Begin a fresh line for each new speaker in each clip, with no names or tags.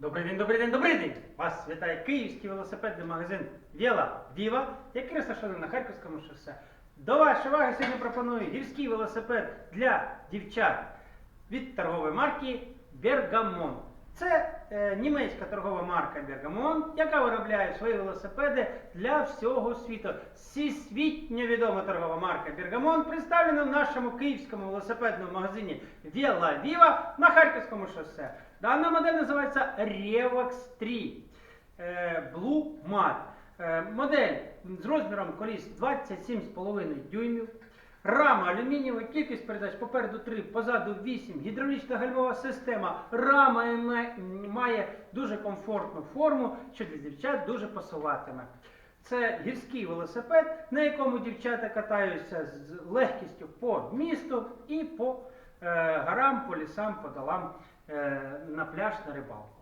Добрий день, добрий день, добрий день! Вас вітає київський велосипедний магазин Віла Діва, який розташований на Харківському шосе. До вашої уваги сьогодні пропоную гірський велосипед для дівчат від торгової марки Бергамон. Це е, німецька торгова марка Бергамон, яка виробляє свої велосипеди для всього світу. Всесвітньо відома торгова марка Бергамон представлена в нашому київському велосипедному магазині Віла Віва на Харківському шосе. Дана модель називається Revox 3 е, Blue Mat. Е, Модель з розміром коліс 27,5 дюймів. Рама алюмінієва, кількість передач попереду 3, позаду 8, гідравлічна гальмова система. Рама має дуже комфортну форму, що для дівчат дуже пасуватиме. Це гірський велосипед, на якому дівчата катаються з легкістю по місту і по е, горам, по лісам, по долам на пляж на рибалку.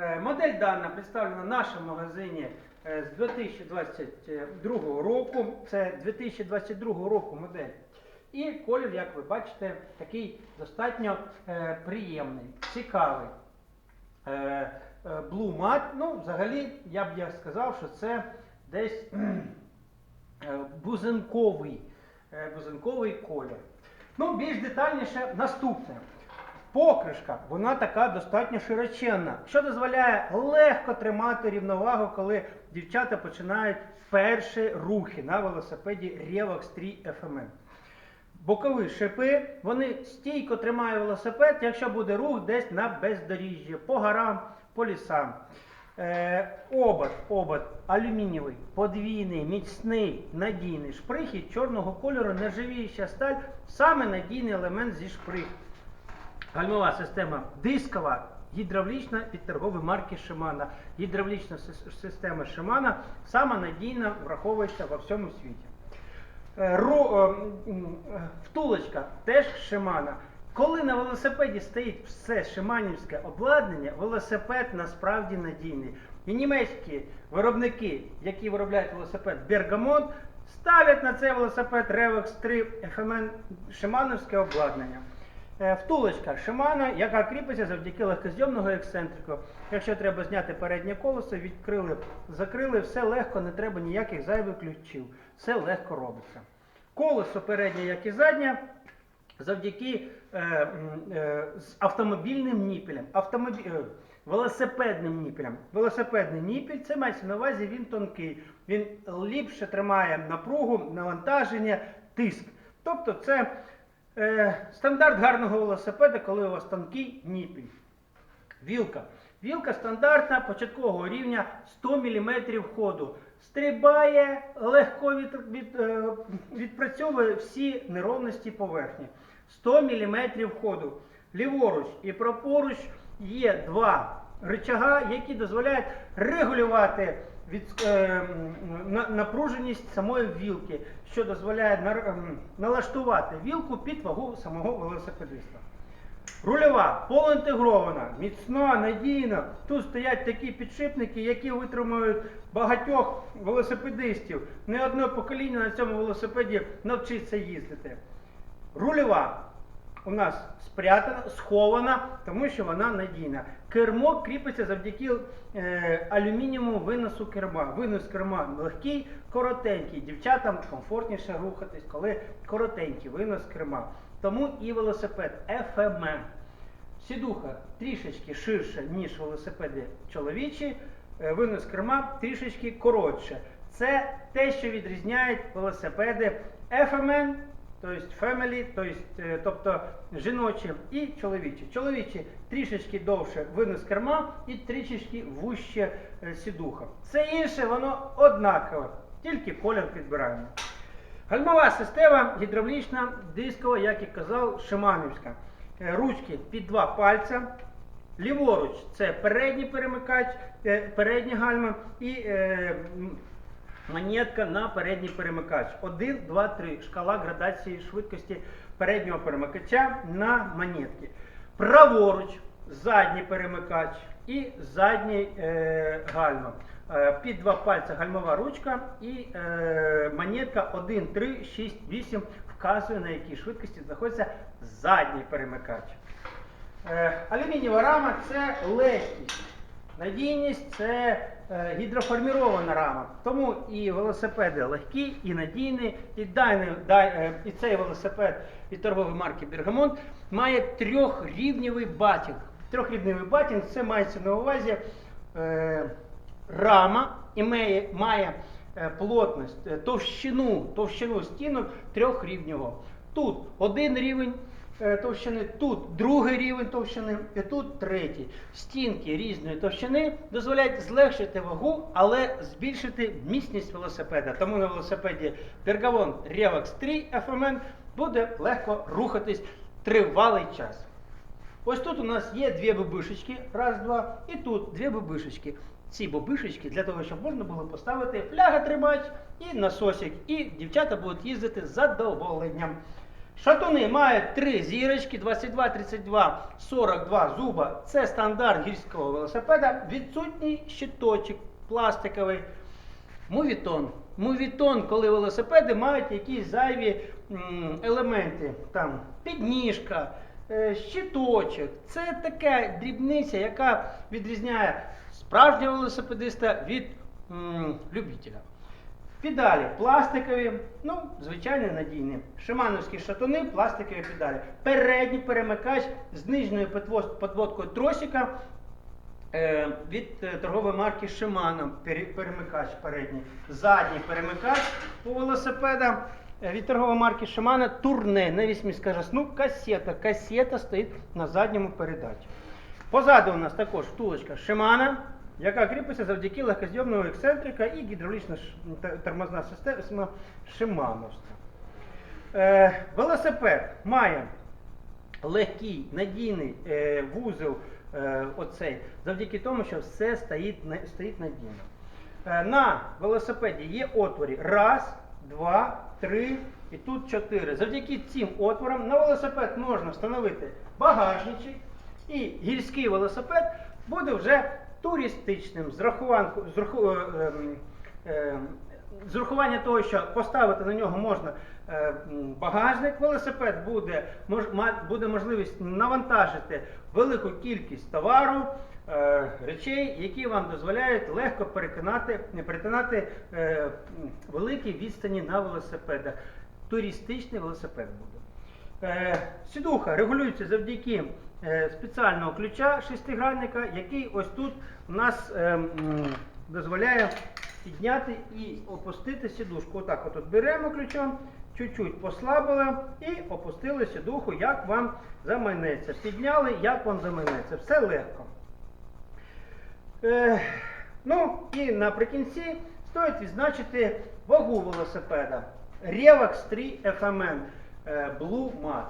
Е, Модель дана представлена в нашому магазині е, з 2022 року. Це 2022 року модель. І колір, як ви бачите, такий достатньо е, приємний, цікавий. Е, е, Blue Matte, ну, взагалі, я б я сказав, що це десь е, бузинковий, е, бузинковий колір. Ну, більш детальніше наступне. Покришка, вона така достатньо широченна, що дозволяє легко тримати рівновагу, коли дівчата починають перші рухи на велосипеді Revox 3 FMN. Бокові шипи, вони стійко тримають велосипед, якщо буде рух десь на бездоріжжі, по горам, по лісам. Е, обод, обод алюмінієвий, подвійний, міцний, надійний. Шприхи чорного кольору, нержавіюча сталь, саме надійний елемент зі шприх. Гальмова система дискова, гідравлічна від торгової марки Shimano. Гідравлічна система Shimano сама надійна, враховується во всьому світі. Е, ро- е, е, Втулочка теж Shimano. Коли на велосипеді стоїть все шиманівське обладнання, велосипед насправді надійний. І німецькі виробники, які виробляють велосипед Bergamot, ставлять на цей велосипед Revox 3 FMN шимановське обладнання. Е, Втулочка Shimano, яка кріпиться завдяки легкозйомного ексцентрику. Якщо треба зняти переднє колесо, відкрили, закрили, все легко, не треба ніяких зайвих ключів. Все легко робиться. Колесо переднє, як і заднє, завдяки е, е, з автомобільним ніпелем, автомобі... е, велосипедним ніпелем. Велосипедний ніпель, це мається на увазі, він тонкий, він ліпше тримає напругу, навантаження, тиск. Тобто це е, стандарт гарного велосипеда, коли у вас тонкий ніпель. Вілка. Вілка стандартна початкового рівня 100 мм ходу. Стрибає, легко від, від, е, відпрацьовує всі неровності поверхні. 100 мм ходу. Ліворуч і праворуч є два рычага, які дозволяють регулювати від, е, на- напруженість самої вілки, що дозволяє нар- ем, налаштувати вілку під вагу самого велосипедиста. Рульова полуінтегрована, міцна, надійна. Тут стоять такі підшипники, які витримують багатьох велосипедистів. Не одне покоління на цьому велосипеді навчиться їздити. Рульова у нас спрятана, схована, тому що вона надійна. Кермо кріпиться завдяки е, алюмінієвому виносу керма. Винос керма легкий, коротенький. Дівчатам комфортніше рухатись, коли коротенький винос керма. Тому і велосипед FMM. Сідуха трішечки ширша, ніж велосипеди чоловічі, е, винос керма трішечки коротше. Це те, що відрізняють велосипеди FMN, тобто Family, тобто, тобто жіночі і чоловічі. Чоловічі трішечки довше винос керма і трішечки вуще е, сідуха. Все інше воно однакове, тільки колір підбираємо. Гальмова система гідравлічна, дискова, як і казав, шиманівська. Е, Ручки під два пальця. Ліворуч це передній перемикач, е, передні гальма і монетка на передній перемикач. 1, 2, 3. Шкала градації швидкості переднього перемикача на монетки. Праворуч задній перемикач і задній е, гальма. Е, Під два пальця гальмова ручка і е, монетка 1, 3, 6, 8 вказує на якій швидкості знаходиться задній перемикач. Е, алюмінієва рама це легкість. Надійність це гідроформірована рама. Тому і велосипеди легкі, і надійні, і, даний, е, і цей велосипед від торгової марки Бергамонт має трьохрівневий батінг. Трьохрівневий батінг це мається на увазі е, рама і має, має е, плотність, е, товщину, товщину стінок трьохрівневого. Тут один рівень е, товщини, тут другий рівень товщини і тут третій. Стінки різної товщини дозволяють злегшити вагу, але збільшити міцність велосипеда. Тому на велосипеді Pergavon Revox 3 FMN буде легко рухатись тривалий час. Ось тут у нас є дві бабишечки, раз, два, і тут дві бабишечки. Ці бабишечки для того, щоб можна було поставити фляга-тримач і насосик. І дівчата будуть їздити задоволенням. Шатуни мають три зірочки, 22, 32, 42 зуба. Це стандарт гірського велосипеда. Відсутній щиточок пластиковий. Мувітон. Мувітон, коли велосипеди мають якісь зайві елементи. Там підніжка, е, щиточок. Це така дрібниця, яка відрізняє справжнього велосипедиста від м, любителя. Педалі пластикові, ну, звичайно, надійні. Шимановські шатуни, пластикові педалі. Передній перемикач з нижньою підводкою тросика е, від е, торгової марки Shimano. Перемикач передній. Задній перемикач у велосипеда е, від торгової марки Shimano турне. На вісьмі скаже, ну, касета. Касета стоїть на задньому передачі. Позаду у нас також втулочка Shimano, яка кріпиться завдяки легкозйомного ексцентрика і гідравлічна тормозна система Шимановська. Е, велосипед має легкий, надійний е, вузол е, оцей, завдяки тому, що все стоїть, стоїть надійно. Е, на велосипеді є отворі. Раз, два, три і тут чотири. Завдяки цим отворам на велосипед можна встановити багажничок, і гірський велосипед буде вже туристичним з рахуванку, з, раху, е, ем, ем, з урахування того, що поставити на нього можна е, багажник, велосипед буде, буде можливість навантажити велику кількість товару, е, речей, які вам дозволяють легко переконати, перетинати е, великі відстані на велосипедах. Туристичний велосипед буде. Е, Сідуха регулюється завдяки спеціального ключа шестигранника, який ось тут у нас е, дозволяє підняти і опустити сідушку. Отак от, от беремо ключом, чуть-чуть послабили і опустили сідуху, як вам заманеться. Підняли, як вам заманеться. Все легко. Е, ну і наприкінці стоїть відзначити вагу велосипеда. Revox 3 FMN е, Blue Mat.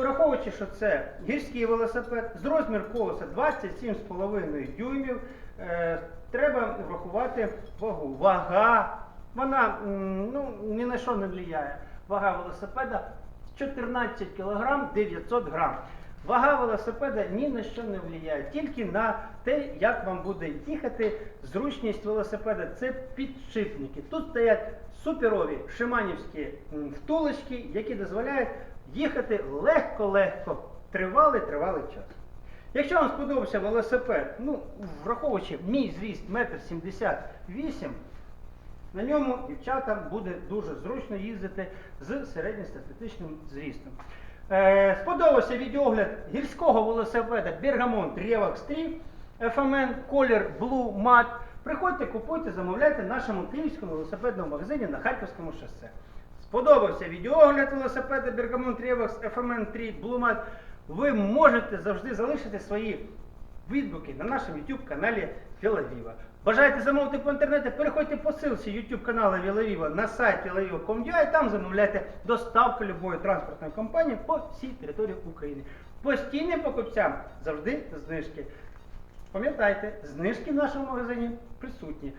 Враховуючи, що це гірський велосипед з розмір колеса 27,5 дюймів, е, треба врахувати вагу. Вага, вона ну, ні на що не впливає. Вага велосипеда 14 кг 900 грам. Вага велосипеда ні на що не впливає, тільки на те, як вам буде їхати. Зручність велосипеда це підшипники. Тут стоять суперові шиманівські втулочки, які дозволяють їхати легко-легко, тривалий-тривалий час. Якщо вам сподобався велосипед, ну, враховуючи мій зріст 1,78 м, на ньому дівчатам буде дуже зручно їздити з середньостатистичним зрістом. Е, сподобався відеогляд гірського велосипеда Bergamont Revox 3 FMN колір Blue Matte. Приходьте, купуйте, замовляйте в нашому київському велосипедному магазині на Харківському шосе. Сподобався відеогляд велосипеда Bergamont Revox FMN 3 Blue Matte. Ви можете завжди залишити свої відгуки на нашому YouTube каналі Вілавіва. Бажаєте замовити по інтернеті, переходьте по ссылці YouTube каналу Вілавіва на сайт vilaviva.com.ua і там замовляйте доставку любої транспортної компанії по всій території України. Постійним покупцям завжди знижки. Пам'ятайте, знижки в нашому магазині присутні.